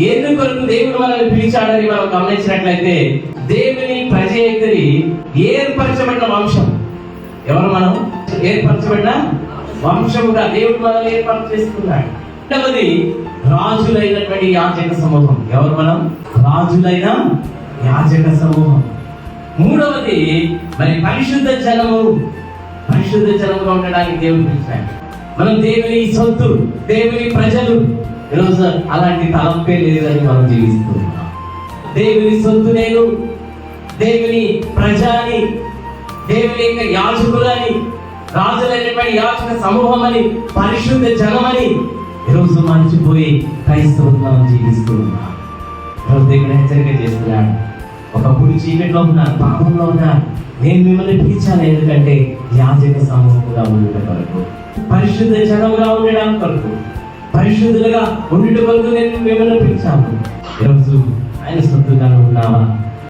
ఎందుకొరకు దేవుడు మనల్ని పిలిచాడని మనం గమనించినట్లయితే దేవుని ప్రజ ఏర్పరచబడిన వంశం. ఎవరు మనం? ఏర్పరచబడిన వంశముగా దేవుడు మనల్ని ఏర్పాటు చేసుకున్నాడు. రెండవది రాజులైనటువంటి యాజక సమూహం. ఎవరు మనం? రాజులైన యాచక సమూహం. మూడవది మరి పరిశుద్ధ జనము. పరిశుద్ధ జనముగా ఉండడానికి దేవుడు పిలిచాడు. మనం దేవుని సొత్తు దేవుని ప్రజలు ఈరోజు అలాంటి తలంపే లేదని మనం జీవిస్తున్నాం. దేవుని సొత్తు నేను దేవుని ప్రజాని దేవుని యొక్క యాజకులని రాజులైనటువంటి యాజక సమూహం అని పరిశుద్ధ జనమని ఈరోజు మర్చిపోయి క్రైస్తవులు మనం జీవిస్తూ ఉన్నాం ఈరోజు దేవుడు హెచ్చరిక చేస్తున్నాడు. ఒకప్పుడు చీకట్లో ఉన్నారు పాపంలో ఉన్నారు నేను మిమ్మల్ని పిలిచాను ఎందుకంటే యాజక సమూహంగా ఉండటం కొరకు పరిశుద్ధ జనముగా ఉండడం కొరకు. పరిశుద్ధులుగా ఉండటం కొరకు నేను మిమ్మల్ని పిలిచాను. ఈరోజు ఆయన సొత్తుగా ఉన్నావా